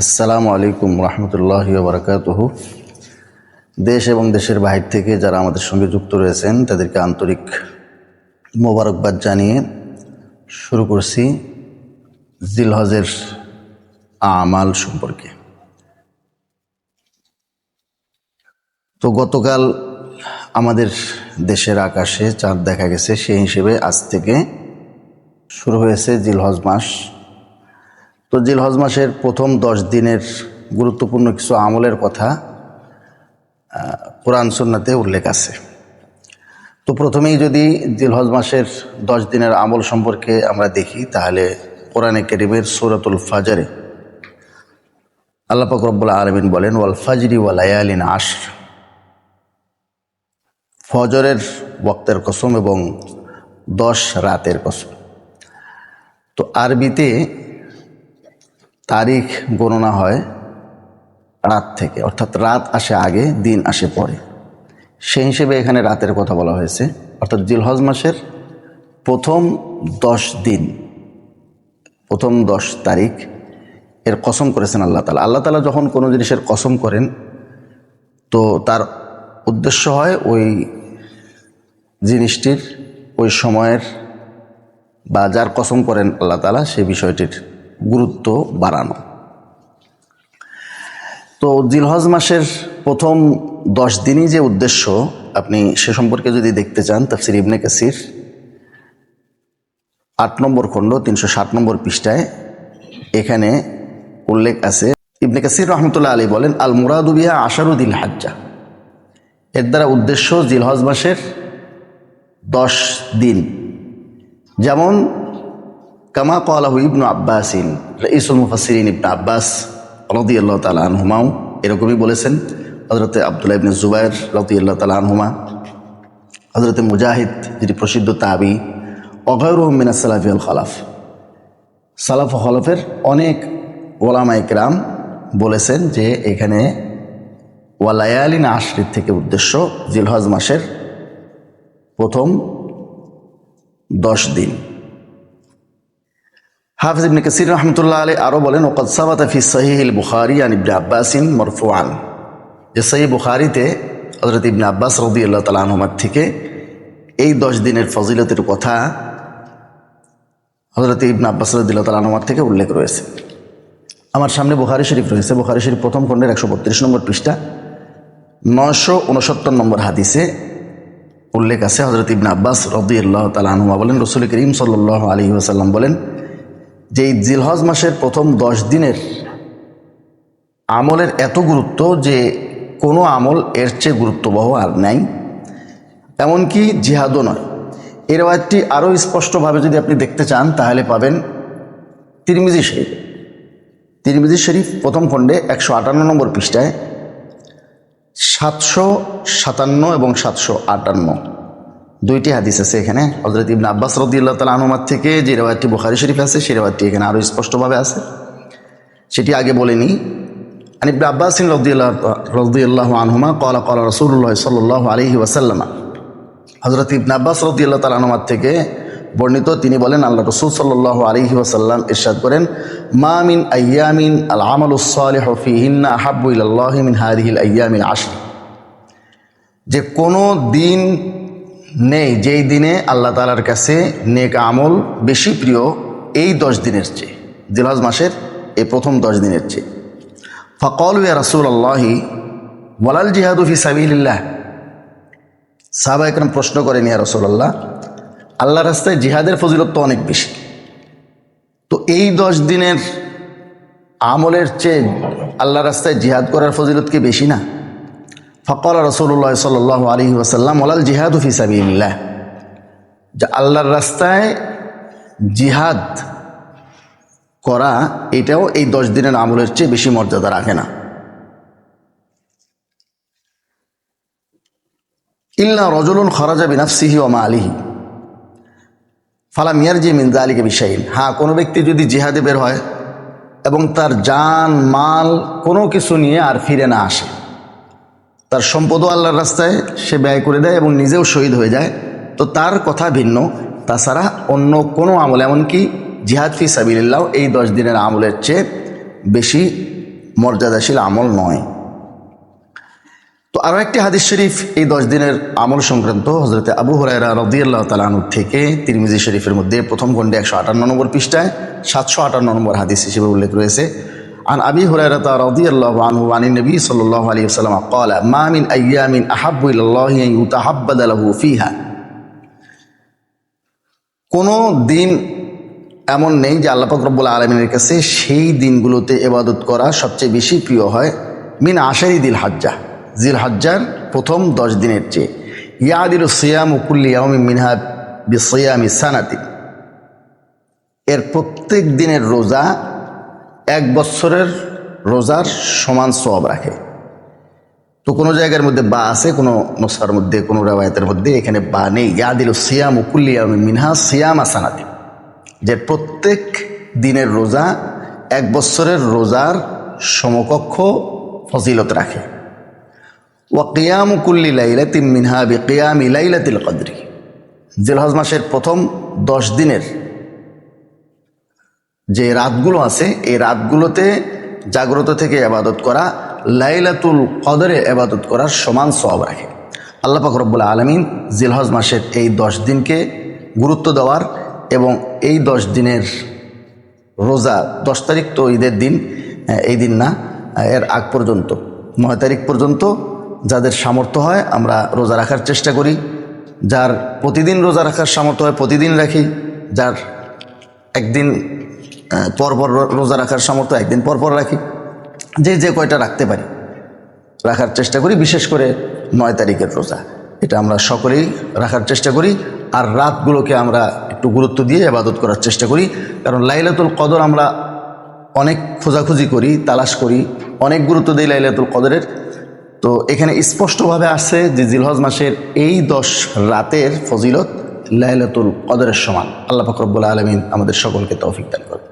আসসালামু আলাইকুম রহমতুল্লাহ বারকাতুহ। দেশ এবং দেশের বাহির থেকে যারা আমাদের সঙ্গে যুক্ত রয়েছেন, তাদেরকে আন্তরিক মোবারকবাদ জানিয়ে শুরু করছি জিলহজের আমাল সম্পর্কে। তো গতকাল আমাদের দেশের আকাশে চাঁদ দেখা গেছে, সেই হিসেবে আজ থেকে শুরু হয়েছে জিলহজ মাস। তো জিলহজ মাসের প্রথম দশ দিনের গুরুত্বপূর্ণ কিছু আমলের কথা কোরআন সুন্নাতে উল্লেখ আছে। তো প্রথমেই যদি জিলহজ মাসের দশ দিনের আমল সম্পর্কে আমরা দেখি, তাহলে কোরআনে কেরিমের সৌরাতুল ফাজারে আল্লাহ পাক রব্বুল আলমিন বলেন, ওয়াল ফাজরি ওয়াল আয়ালিন আশর। ফজরের বক্তের কসম এবং দশ রাতের কসম। তো আরবিতে তারিখ গণনা হয় রাত থেকে, অর্থাৎ রাত আসে আগে, দিন আসে পরে। সেই হিসেবে এখানে রাতের কথা বলা হয়েছে। অর্থাৎ জিলহজ মাসের প্রথম দশ দিন, প্রথম দশ তারিখ এর কসম করেছেন আল্লাহ তালা আল্লাহ তালা যখন কোনো জিনিসের কসম করেন, তো তার উদ্দেশ্য হয় ওই জিনিসটির, ওই সময়ের বা যার কসম করেন আল্লাহ তালা সেই বিষয়টির গুরুত্ব বাড়ানো। তো জিলহজ মাসের প্রথম দশ দিনই যে উদ্দেশ্য, আপনি সে সম্পর্কে যদি দেখতে চান, তাফসির ইবনে কাসির আট নম্বর খণ্ড, তিনশো ষাট নম্বর পৃষ্ঠায় এখানে উল্লেখ আছে। ইবনে কাসির রহমতুল্লাহ আলী বলেন, আল মুরাদুবিয়া আশারুদ্দিল হাজ্জা। এর দ্বারা উদ্দেশ্য জিলহজ মাসের দশ দিন। যেমন কামা কলাহু ইবনু আব্বাসিন ইসুল মুফাসিরিন ইবনু আব্বাস রদি আল্লাহ তালা আনহুমাও এরকমই বলেছেন। হজরতে আবদুল্লাহ ইবনে জুবাইর রদি আল্লাহ তালা আনহুমা হজরতে মুজাহিদ যেটি প্রসিদ্ধ তাবি অঘয় রহমিনা সালাফি আল খালাফ। সালাফ খলফের অনেক ওলামা ইকরাম বলেছেন যে এখানে ওয়ালায়ালিন আশরির থেকে উদ্দেশ্য জিলহজ মাসের প্রথম দশ দিন। হাফিজ ইবনে কাসির রহমতুল্লাহ আলী আরও বলেন ওকদ সাবাতা ফি সহিহিল বুখারি আন ইবনে আব্বাসিন মরফুয়ান যে সহি বুখারিতে হজরত ইবনে আব্বাস রদি আল্লাহ তালা থেকে এই দশ দিনের ফজিলতের কথা হজরত ইবনে আব্বাস রদিল্লাহ তালা আনহমার থেকে উল্লেখ রয়েছে। আমার সামনে বুখারি শরীফ রয়েছে। বুখারি শরীফ প্রথম খণ্ডের একশো বত্রিশ নম্বর পৃষ্ঠা নশো উনসত্তর নম্বর হাদিসে উল্লেখ আছে। হজরত ইবনে আব্বাস রদি আল্লাহ তালা বলেন, রসুল করিম সাল্লাহ আলী ওসাল্লাম বলেন যে এই জিলহজ মাসের প্রথম দশ দিনের আমলের এত গুরুত্ব যে কোনো আমল এর চেয়ে গুরুত্ববহ আর নাই। এমনকি জিহাদও নয়। এই রেওয়ায়তটি আরও স্পষ্টভাবে যদি আপনি দেখতে চান, তাহলে পাবেন তিরমিজি শরীফ। তিরমিজি শরীফ প্রথম খণ্ডে একশো আটান্ন নম্বর পৃষ্ঠায় সাতশো সাতান্ন এবং সাতশো আটান্ন। দুইটি হাদিস আছে এখানে। হজরত ইবনে আব্বাস রদিল্লাহ তালা আনুমার থেকে যে রেওয়ায়তটি বুখারি শরীফ আছে, সেই রেওয়ায়তটি এখানে আরও স্পষ্টভাবে আছে। সেটি আগে বলেনি আন ইবনে আব্বাস রদিয়াল্লাহ আনহুমা কলা কলা রসুল্লাহ সাল্লাহ আলহি ওয়াসাল্লামা। হজরত ইবনে আব্বাস রদিয়াল্লাহ তালা আনুমার থেকে বর্ণিত, তিনি বলেন, আল্লাহ রসুল সাল্লাহ আলহি ওয়াসাল্লাম ইরশাদ করেন, মা মিন আয়ামিন আল আমল উসালেহ ফিহিন্না আহাব্বু ইল্লাহ মিন হাদিহিল আয়ামিন আশ যে কোনো দিন নেই, যেই দিনে আল্লাহ তালার কাছে নেক আমল বেশি প্রিয়, এই দশ দিনের চেয়ে জিলহজ মাসের এই প্রথম দশ দিনের চেয়ে। ফকল ইয়া রাসুল আল্লাহি ওয়ালাল জিহাদু ফি সাবিল্লাহ সাহাবা একরম প্রশ্ন করেন, ইয়া রসুল্লাহ আল্লাহ রাস্তায় জিহাদের ফজিলত তো অনেক বেশি। তো এই দশ দিনের আমলের চেয়ে আল্লাহ রাস্তায় জিহাদ করার ফজিলত কি বেশি না? ফকর রসুল্লাহ সাল আলী ওসাল্লাম ওলাল জিহাদ ফিসাবিল্লাহ যে আল্লাহর রাস্তায় জিহাদ করা, এটাও এই দশ দিনের আমলের চেয়ে বেশি মর্যাদা রাখে না। ইল্লা রজলুন খরাজা বিনাফসিহি ও মা আলিহি ফালা মিয়ার জি মিন্দা আলীকে বিষাইন হ্যাঁ কোনো ব্যক্তি যদি জিহাদে বের হয় এবং তার জান, মাল কোনো কিছু নিয়ে আর ফিরে না আসে তার সম্পদও আল্লাহর রাস্তায়, সে ব্যয় করে দেয় এবং নিজেও শহীদ হয়ে যায়। তো তার কথা ভিন্ন। তাছাড়া অন্য কোনো আমল, এমনকি জিহাদ ফি সাবিল্লাহ এই দশ দিনের আমলের চেয়ে বেশি মর্যাদাশীল আমল নয়। তো আরও একটি হাদিস শরীফ, এই দশ দিনের আমল সংক্রান্ত হজরতে আবু হরাইরা রদিয়াল্লাহ তালানুর থেকে তিরমিজি শরীফের মধ্যে প্রথম খণ্ডে একশো আটান্ন নম্বর পৃষ্ঠায় সাতশো আটান্ন নম্বর হাদিস হিসেবে উল্লেখ রয়েছে। عن أبي هريرة رضي الله عنه عن النبي صلى الله عليه وسلم قال ما من أيام أحب إلى الله أن يتحبد له فيها কোনো দিন এমন নেই যে আল্লাহ পাক রব্বুল আলমিনের কাছে সেই দিনগুলোতে এবাদত করা সবচেয়ে বেশি প্রিয় হয় মিন আশারি দিল হাজ্জা জিল হাজ্জার প্রথম দশ দিনের চেয়ে ইয়াদিল সিয়াম উকুল্লি ইয়ামি মিনহা বিসিয়ামি সানাতি এর প্রত্যেক দিনের রোজা এক বছরের রোজার সমান সব রাখে। তো কোনো জায়গার মধ্যে বা আছে, কোনো নসার মধ্যে, কোনো রেওয়ায়তের মধ্যে, এখানে বা নেই। ইয়া ইয়াদিল সিয়াম উকুল্লিয়াম মিনহা সিয়াম আসানাতি যে প্রত্যেক দিনের রোজা এক বছরের রোজার সমকক্ষ ফজিলত রাখে। ওয়া কিয়াম কুল্লি লাইলাতিন মিনহা বি কিয়াম লাইলাতিল কদরি। জিলহজ মাসের প্রথম দশ দিনের যে রাতগুলো আছে, এই রাতগুলোতে জাগ্রত থেকে আবাদত করা, লাইলাতুল কদরে আবাদত করার সমান সব রাখে। আল্লাহ রব্বুল আলমিন জিলহজ মাসের এই দশ দিনকে গুরুত্ব দেওয়ার এবং এই দশ দিনের রোজা, দশ তারিখ তো ঈদের দিন এই দিন না, এর আগ পর্যন্ত, নয় তারিখ পর্যন্ত যাদের সামর্থ্য হয় আমরা রোজা রাখার চেষ্টা করি। যার প্রতিদিন রোজা রাখার সামর্থ্য হয় প্রতিদিন রাখি। যার একদিন আহ, পর পর রো- রোজা রাখার সামর্থ্য একদিন পর পর রাখি। যে যে কয়টা রাখতে পারি রাখার চেষ্টা করি বিশেষ করে নয় তারিখের রোজা। এটা আমরা সকলেই রাখার চেষ্টা করি আর রাতগুলোকে আমরা একটু গুরুত্ব দিয়ে আবাদত করার চেষ্টা করি। কারণ লাইলাতুল কদর আমরা অনেক খোঁজাখুঁজি করি তালাশ করি অনেক গুরুত্ব দিই লাইলাতুল কদরের। তো এখানে স্পষ্টভাবে আসছে যে জিলহজ মাসের এই দশ রাতের ফজিলত লাইলাতুল কদরের সমান। আল্লাহ ফকরবুল্লা আলমিন আমাদের সকলকে তৌফিক দান করবে